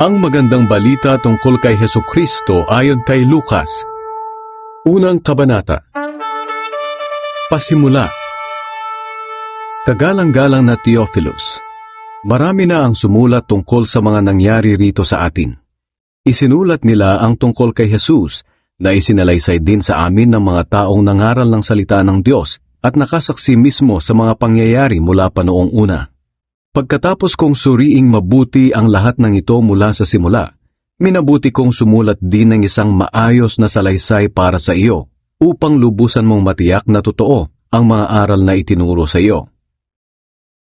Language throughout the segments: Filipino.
Ang magandang balita tungkol kay Heso Kristo ayon kay Lucas. Unang kabanata. Pasimula. Kagalang-galang na Theophilus. Marami na ang sumulat tungkol sa mga nangyari rito sa atin. Isinulat nila ang tungkol kay Jesus na isinalaysay din sa amin ng mga taong nangaral ng salita ng Diyos at nakasaksi mismo sa mga pangyayari mula pa noong una. Pagkatapos kong suriing mabuti ang lahat ng ito mula sa simula, minabuti kong sumulat din ng isang maayos na salaysay para sa iyo upang lubusan mong matiyak na totoo ang mga aral na itinuro sa iyo.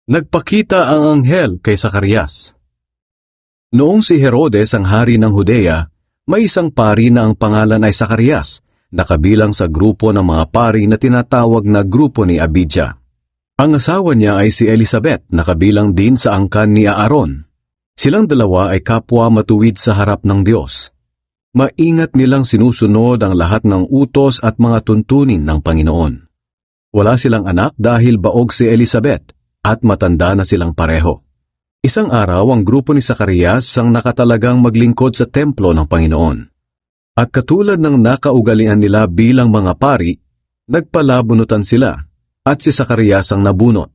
Nagpakita ang anghel kay Sakarias. Noong si Herodes ang hari ng Judea, may isang pari na ang pangalan ay Sakarias, nakabilang sa grupo ng mga pari na tinatawag na grupo ni Abijah. Ang asawa niya ay si Elizabeth, nakabilang din sa angkan ni Aaron. Silang dalawa ay kapwa matuwid sa harap ng Diyos. Maingat nilang sinusunod ang lahat ng utos at mga tuntunin ng Panginoon. Wala silang anak dahil baog si Elizabeth at matanda na silang pareho. Isang araw ang grupo ni Sakarias ang nakatalagang maglingkod sa templo ng Panginoon. At katulad ng nakaugalian nila bilang mga pari, nagpalabunutan sila at si Sakarias ang nabunot.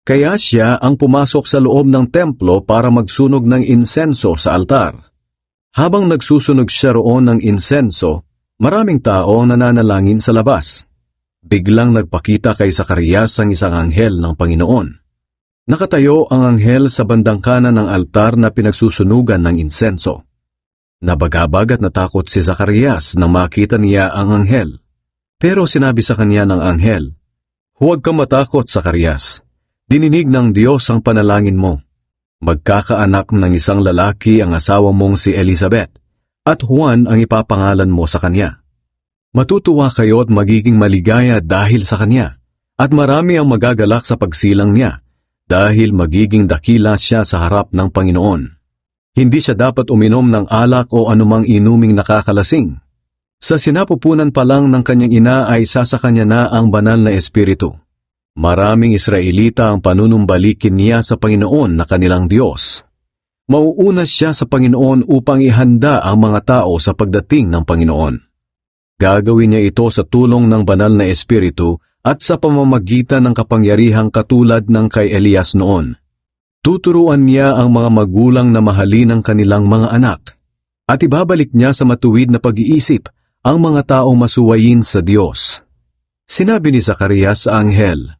Kaya siya ang pumasok sa loob ng templo para magsunog ng insenso sa altar. Habang nagsusunog siya roon ng insenso, maraming tao ang nananalangin sa labas. Biglang nagpakita kay Sakarias ang isang anghel ng Panginoon. Nakatayo ang anghel sa bandang kanan ng altar na pinagsusunugan ng insenso. Nabagabag at natakot si Sakarias nang makita niya ang anghel. Pero sinabi sa kanya ng anghel, Huwag kang matakot, Sakarias. Dininig ng Diyos ang panalangin mo. Magkakaanak ng isang lalaki ang asawa mong si Elizabeth, at Juan ang ipapangalan mo sa kanya. Matutuwa kayo at magiging maligaya dahil sa kanya, at marami ang magagalak sa pagsilang niya, dahil magiging dakila siya sa harap ng Panginoon. Hindi siya dapat uminom ng alak o anumang inuming nakakalasing. Sa sinapupunan pa lang ng kanyang ina ay sasakanya na ang banal na espiritu. Maraming Israelita ang panunumbalikin niya sa Panginoon na kanilang Diyos. Mauuna siya sa Panginoon upang ihanda ang mga tao sa pagdating ng Panginoon. Gagawin niya ito sa tulong ng banal na espiritu at sa pamamagitan ng kapangyarihang katulad ng kay Elias noon. Tuturuan niya ang mga magulang na mahalin ang kanilang mga anak at ibabalik niya sa matuwid na pag-iisip ang mga taong masuwayin sa Diyos. Sinabi ni Zacarias sa anghel,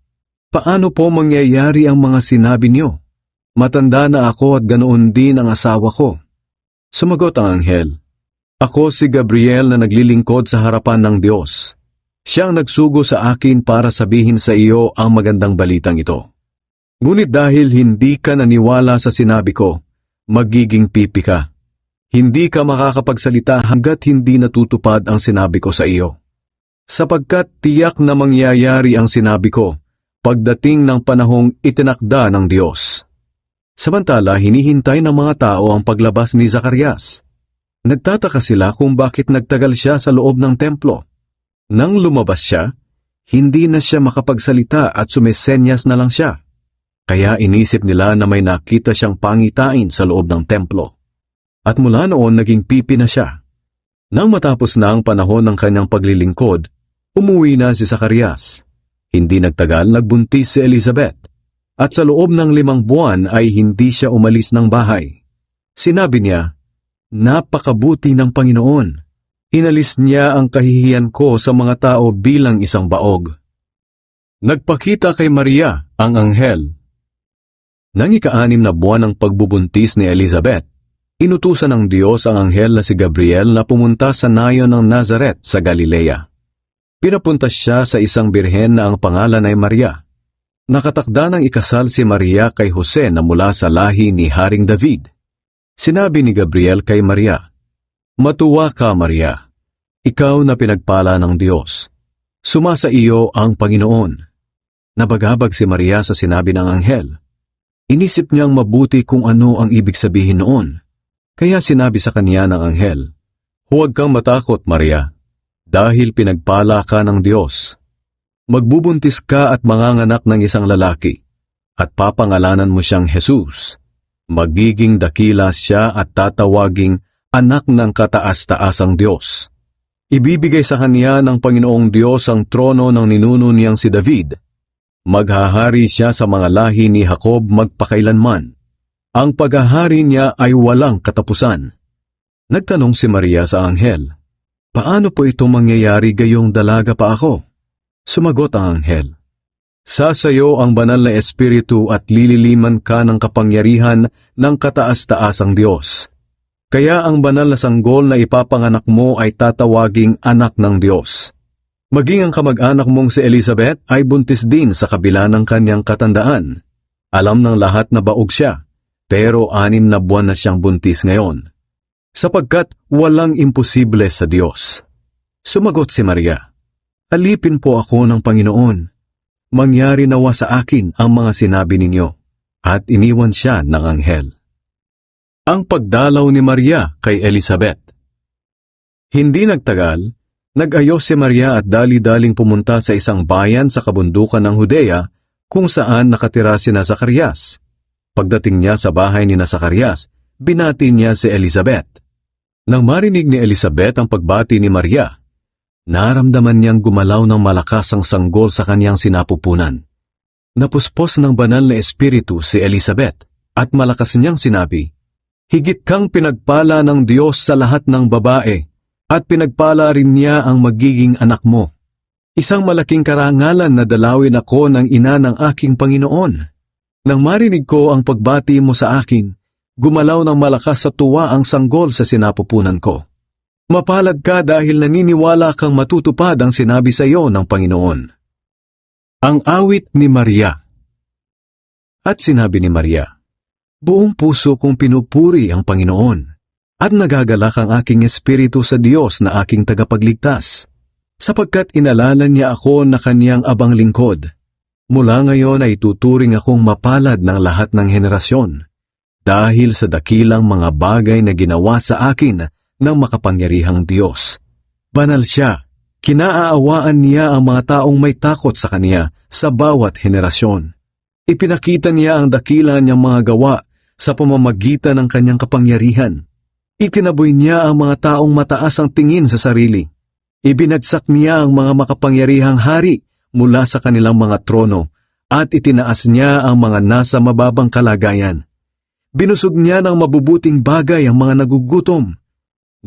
Paano po mangyayari ang mga sinabi niyo? Matanda na ako at ganoon din ang asawa ko. Sumagot ang anghel, Ako si Gabriel na naglilingkod sa harapan ng Diyos. Siyang nagsugo sa akin para sabihin sa iyo ang magandang balitang ito. Ngunit dahil hindi ka naniwala sa sinabi ko, magiging pipi ka. Hindi ka makakapagsalita hanggat hindi natutupad ang sinabi ko sa iyo. Sapagkat tiyak na mangyayari ang sinabi ko, pagdating ng panahong itinakda ng Diyos. Samantala, hinihintay ng mga tao ang paglabas ni Zacarias. Nagtataka sila kung bakit nagtagal siya sa loob ng templo. Nang lumabas siya, hindi na siya makapagsalita at sumesenyas na lang siya. Kaya inisip nila na may nakita siyang pangitain sa loob ng templo. At mula noon naging pipi na siya. Nang matapos na ang panahon ng kanyang paglilingkod, umuwi na si Zacarias. Hindi nagtagal nagbuntis si Elizabeth. At sa loob ng limang buwan ay hindi siya umalis ng bahay. Sinabi niya, Napakabuti ng Panginoon. Inalis niya ang kahihiyan ko sa mga tao bilang isang baog. Nagpakita kay Maria ang anghel. Nang ika-anim na buwan ng pagbubuntis ni Elizabeth, inutusan ng Diyos ang anghel na si Gabriel na pumunta sa nayon ng Nazaret sa Galilea. Pinapunta siya sa isang birhen na ang pangalan ay Maria. Nakatakda ng ikasal si Maria kay Jose na mula sa lahi ni Haring David. Sinabi ni Gabriel kay Maria, Matuwa ka, Maria. Ikaw na pinagpala ng Diyos. Sumasa iyo ang Panginoon. Nabagabag si Maria sa sinabi ng anghel. Inisip niyang mabuti kung ano ang ibig sabihin noon. Kaya sinabi sa kanya ng anghel, Huwag kang matakot, Maria, dahil pinagpala ka ng Diyos. Magbubuntis ka at manganganak ng isang lalaki, at papangalanan mo siyang Jesus. Magiging dakila siya at tatawaging anak ng kataas-taasang Diyos. Ibibigay sa kanya ng Panginoong Diyos ang trono ng ninuno niyang si David. Maghahari siya sa mga lahi ni Jacob magpakailanman. Ang paghahari niya ay walang katapusan. Nagtanong si Maria sa anghel, Paano po ito mangyayari gayong dalaga pa ako? Sumagot ang anghel, Sasayo ang banal na espiritu at lililiman ka ng kapangyarihan ng kataas-taasang Diyos. Kaya ang banal na sanggol na ipapanganak mo ay tatawaging anak ng Diyos. Maging ang kamag-anak mong si Elizabeth ay buntis din sa kabila ng kanyang katandaan. Alam ng lahat na baog siya, pero anim na buwan na siyang buntis ngayon. Sapagkat walang imposible sa Diyos. Sumagot si Maria, Alipin po ako ng Panginoon. Mangyari nawa sa akin ang mga sinabi ninyo. At iniwan siya ng anghel. Ang pagdalaw ni Maria kay Elizabeth. Hindi nagtagal, nag-ayos si Maria at dali-daling pumunta sa isang bayan sa kabundukan ng Hudea kung saan nakatira si Zacarias. Pagdating niya sa bahay ni na Zacarias, binati niya si Elizabeth. Nang marinig ni Elizabeth ang pagbati ni Maria, naramdaman niyang gumalaw ng malakas ang sanggol sa kanyang sinapupunan. Napuspos ng banal na espiritu si Elizabeth at malakas niyang sinabi, Higit kang pinagpala ng Diyos sa lahat ng babae at pinagpala rin niya ang magiging anak mo. Isang malaking karangalan na dalawin ako ng ina ng aking Panginoon. Nang marinig ko ang pagbati mo sa akin, gumalaw ng malakas sa tuwa ang sanggol sa sinapupunan ko. Mapalad ka dahil naniniwala kang matutupad ang sinabi sa iyo ng Panginoon. Ang awit ni Maria At sinabi ni Maria, Buong puso kong pinupuri ang Panginoon at nagagalak ang aking espiritu sa Diyos na aking tagapagligtas, sapagkat inalala niya ako na kanyang abang lingkod. Mula ngayon ay tuturing akong mapalad ng lahat ng henerasyon, dahil sa dakilang mga bagay na ginawa sa akin ng makapangyarihang Diyos. Banal siya, kinaawaan niya ang mga taong may takot sa kanya sa bawat henerasyon. Ipinakita niya ang dakila niyang mga gawa sa pamamagitan ng kanyang kapangyarihan. Itinaboy niya ang mga taong mataas ang tingin sa sarili. Ibinagsak niya ang mga makapangyarihang hari mula sa kanilang mga trono at itinaas niya ang mga nasa mababang kalagayan. Binusog niya ng mabubuting bagay ang mga nagugutom,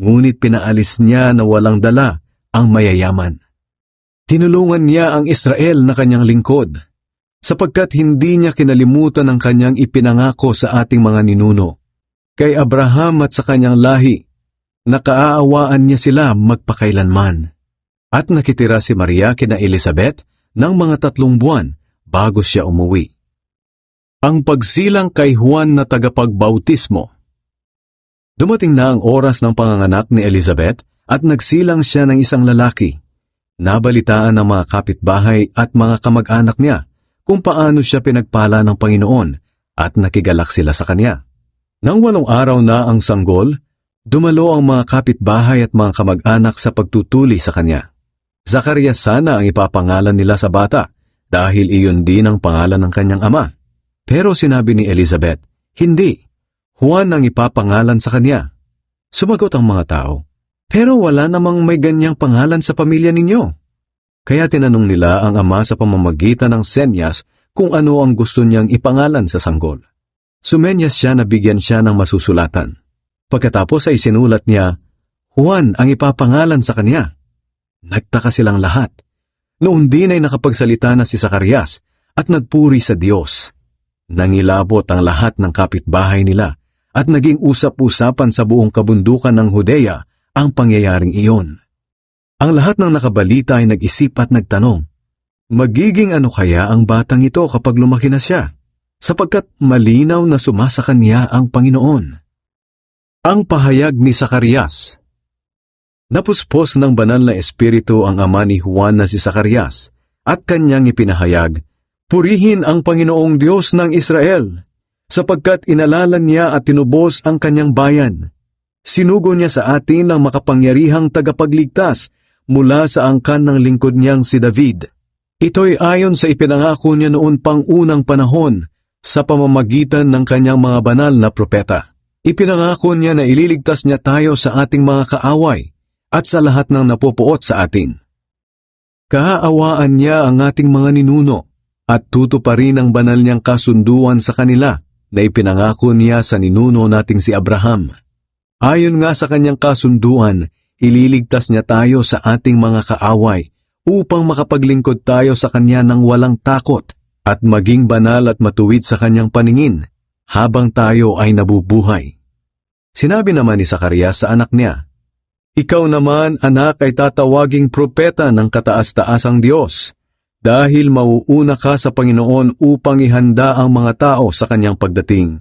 ngunit pinaalis niya na walang dala ang mayayaman. Tinulungan niya ang Israel na kanyang lingkod sapagkat hindi niya kinalimutan ang kanyang ipinangako sa ating mga ninuno. Kay Abraham at sa kanyang lahi, nakaawaan niya sila magpakailanman. At nakitira si Maria kina Elizabeth ng mga tatlong buwan bago siya umuwi. Ang pagsilang kay Juan na tagapagbautismo Dumating na ang oras ng panganganak ni Elizabeth at nagsilang siya ng isang lalaki. Nabalitaan ng mga kapitbahay at mga kamag-anak niya kung paano siya pinagpala ng Panginoon at nakigalak sila sa kanya. Nang walong araw na ang sanggol, dumalo ang mga kapitbahay at mga kamag-anak sa pagtutuli sa kanya. Zacarias sana ang ipapangalan nila sa bata dahil iyon din ang pangalan ng kanyang ama. Pero sinabi ni Elizabeth, hindi, Juan ang ipapangalan sa kanya. Sumagot ang mga tao, pero wala namang may ganyang pangalan sa pamilya ninyo. Kaya tinanong nila ang ama sa pamamagitan ng senyas kung ano ang gusto niyang ipangalan sa sanggol. Sumenyas siya na bigyan siya ng masusulatan. Pagkatapos ay sinulat niya, Juan ang ipapangalan sa kanya. Nagtaka silang lahat. Noon din ay nakapagsalita na si Zacarias at nagpuri sa Diyos. Nangilabot ang lahat ng kapitbahay nila at naging usap-usapan sa buong kabundukan ng Hudea ang pangyayaring iyon. Ang lahat ng nakabalita ay nag-isip at nagtanong, magiging ano kaya ang batang ito kapag lumaki na siya? Sapagkat malinaw na sumasa kanya ang Panginoon. Ang pahayag ni Zacarias Napuspos ng banal na espiritu ang ama ni Juan na si Zacarias at kanyang ipinahayag, Purihin ang Panginoong Diyos ng Israel, sapagkat inalalan niya at tinubos ang kanyang bayan. Sinugo niya sa atin ang makapangyarihang tagapagligtas mula sa angkan ng lingkod niyang si David. Ito'y ayon sa ipinangako niya noon pang unang panahon sa pamamagitan ng kanyang mga banal na propeta. Ipinangako niya na ililigtas niya tayo sa ating mga kaaway at sa lahat ng napupuot sa atin. Kaawaan niya ang ating mga ninuno at tutuparin ang banal niyang kasunduan sa kanila na ipinangako niya sa ninuno nating si Abraham. Ayon nga sa kanyang kasunduan, ililigtas niya tayo sa ating mga kaaway upang makapaglingkod tayo sa kanya ng walang takot at maging banal at matuwid sa kanyang paningin habang tayo ay nabubuhay. Sinabi naman ni Sakarias sa anak niya, Ikaw naman, anak, ay tatawaging propeta ng kataas-taasang Diyos, dahil mauuna ka sa Panginoon upang ihanda ang mga tao sa kanyang pagdating.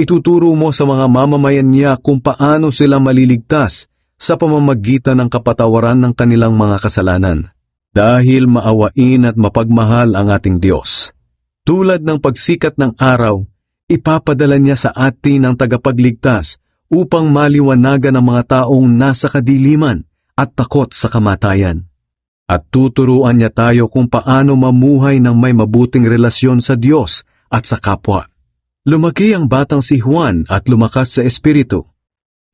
Ituturo mo sa mga mamamayan niya kung paano sila maliligtas sa pamamagitan ng kapatawaran ng kanilang mga kasalanan, dahil maawain at mapagmahal ang ating Diyos. Tulad ng pagsikat ng araw, ipapadala niya sa atin ang tagapagligtas upang maliwanagan ang mga taong nasa kadiliman at takot sa kamatayan. At tuturuan niya tayo kung paano mamuhay ng may mabuting relasyon sa Diyos at sa kapwa. Lumaki ang batang si Juan at lumakas sa espiritu.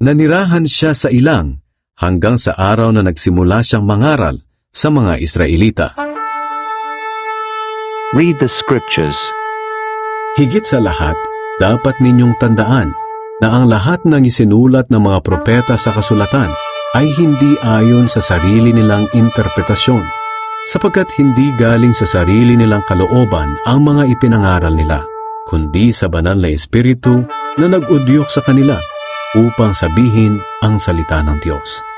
Nanirahan siya sa ilang hanggang sa araw na nagsimula siyang mangaral sa mga Israelita. Read the scriptures. Higit sa lahat, dapat ninyong tandaan na ang lahat ng isinulat ng mga propeta sa kasulatan ay hindi ayon sa sarili nilang interpretasyon, sapagkat hindi galing sa sarili nilang kalooban ang mga ipinangaral nila, kundi sa banal na espiritu na nag-udyok sa kanila upang sabihin ang salita ng Diyos.